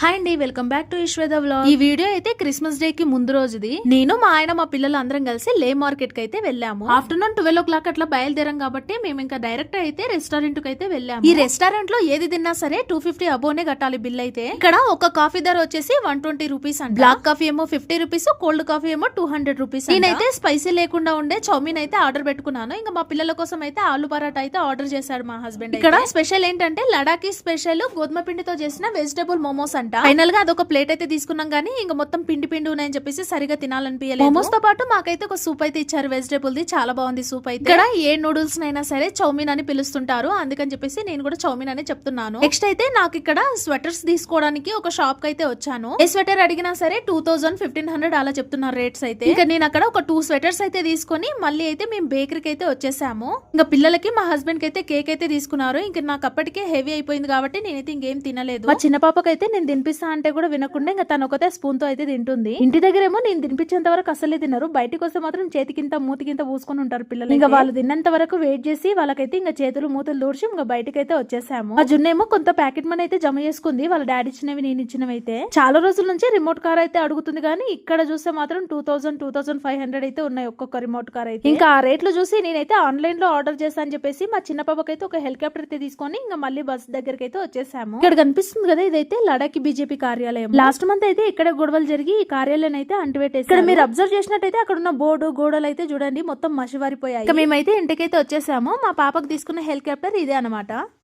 Hi అండి welcome back to Eshweda vlog ఈ video అయితే క్రిస్మస్ డే కి ముందు రోజుది. నేను మా ఆయన మా పిల్లలు అందరం కలిసి లే మార్కెట్కి అయితే వెళ్ళాము. ఆఫ్టర్నూన్ ట్వెల్వ్ ఓ క్లాక్ అట్లా బయలుదేరాం కాబట్టి మేము ఇంకా డైరెక్ట్ అయితే రెస్టారెంట్కి అయితే వెళ్ళాము. ఈ రెస్టారెంట్లో ఏది తిన్నా సరే టూ ఫిఫ్టీ అబోనే కట్టాలి బిల్ అయితే. ఇక్కడ ఒక కాఫీ ధర వచ్చేసి వన్ ట్వంటీ రూపీస్ అంట. బ్లాక్ కాఫీ ఏమో ఫిఫ్టీ రూపీస్ కోల్డ్ కాఫీ ఏమో టూ హండ్రెడ్ రూపీస్ నేనైతే స్పైసీ లేకుండా ఉండే చౌమీన్ అయితే ఆర్డర్ పెట్టుకున్నాను. ఇంకా మా పిల్లల కోసం అయితే ఆలు పరాటా అయితే ఆర్డర్ చేశాడు మా హస్బెండ్ ఇక్కడ స్పెషల్ ఏంటంటే లడాకి స్పెషల్ గోధుమ పిండితో చేసిన వెజిటబుల్ మోమోస్ అంట. ఫైనల్గా అదొక ప్లేట్ అయితే తీసుకున్నాం కానీ ఇంకా మొత్తం పిండి పిండి ఉన్నాయని చెప్పేసి సరిగా తినాలనిపించలేదు మోమోస్తో పాటు మాకైతే ఒక సూప్ అయితే ఇచ్చారు వెజిటబుల్ ది చాలా బాగుంది సూప్ అయితే. ఇక్కడ ఏ నూడిల్స్ నైనా సరే చౌమీన్ అని పిలుస్తుంటారు. అందుకని చెప్పేసి నేను కూడా చౌమీన్ అని చెప్తున్నాను. నెక్స్ట్ అయితే నాకు ఇక్కడ స్వెటర్స్ తీసుకోవడానికి ఒక షాప్కి అయితే వచ్చాను. ఏ స్వెటర్ అడిగినా సరే టూ థౌసండ్ ఫిఫ్టీన్ హండ్రెడ్ అలా చెప్తున్నారు రేట్స్ అయితే. ఇంకా నేను అక్కడ ఒక టూ స్వెటర్స్ అయితే తీసుకొని మళ్ళీ అయితే మేము బేకరీకి అయితే వచ్చేసాము. ఇంకా పిల్లలకి మా హస్బెండ్కి అయితే కేక్ అయితే తీసుకున్నారు. ఇంకా నాకు అప్పటికే హెవీ అయిపోయింది కాబట్టి నేనైతే ఇంకేం తినలేదు. మా చిన్న పాపకైతే నేను తినిపిస్తా అంటే కూడా వినకుండా ఇంకా తను ఒకతే స్పూన్తో అయితే తింటుంది. ఇంటి దగ్గరేమో నేను తినిపించేంత వరకు అసలే తినరు. బయటకు వస్తే మాత్రం చేతికింత మూతికింత పూసుకొని ఉంటారు పిల్లలు ఇంకా వాళ్ళు తిన్నంత వరకు వెయిట్ చేసి వాళ్ళకైతే ఇంకా చేతులు మూతలు దూడ్చి ఇంకా బయటకి అయితే వచ్చేసాము. ఆ జున్నేమో కొంత ప్యాకెట్ మనీ అయితే జమ చేసుకుంది. వాళ్ళ డాడీ ఇచ్చినవి నేను ఇచ్చినవి అయితే చాలా రోజుల నుంచి రిమోట్ కార్ అయితే అడుగుతుంది కానీ ఇక్కడ చూస్తే మాత్రం two thousand two thousand five hundred అయితే ఉన్నాయి ఒక్కొక్క రిమోట్ కార్ అయితే. ఇంకా ఆ రేట్లు చూసి నేనైతే ఆన్లైన్లో ఆర్డర్ చేశాను అని చెప్పేసి మా చిన్న పాపకైతే ఒక హెలికాప్టర్ అయితే తీసుకొని ఇంకా మళ్ళీ బస్ దగ్గరికి అయితే వచ్చేసాము. ఇక్కడ కనిపిస్తుంది కదా ఇదైతే లడాక్ బీజేపీ కార్యాలయం. లాస్ట్ మంత్ అయితే ఇక్కడ గొడవలు జరిగి ఈ కార్యాలయం అయితే అంటుపెట్టేసి ఇక్కడ మీరు అబ్జర్వ్ చేసినట్టయితే అక్కడ ఉన్న బోర్డు గోడలు అయితే చూడండి మొత్తం మసివారిపోయాయి. ఇక మేమైతే ఇంటికైతే వచ్చేసాము. మా పాపకు తీసుకున్న హెలికాప్టర్ ఇదే అనమాట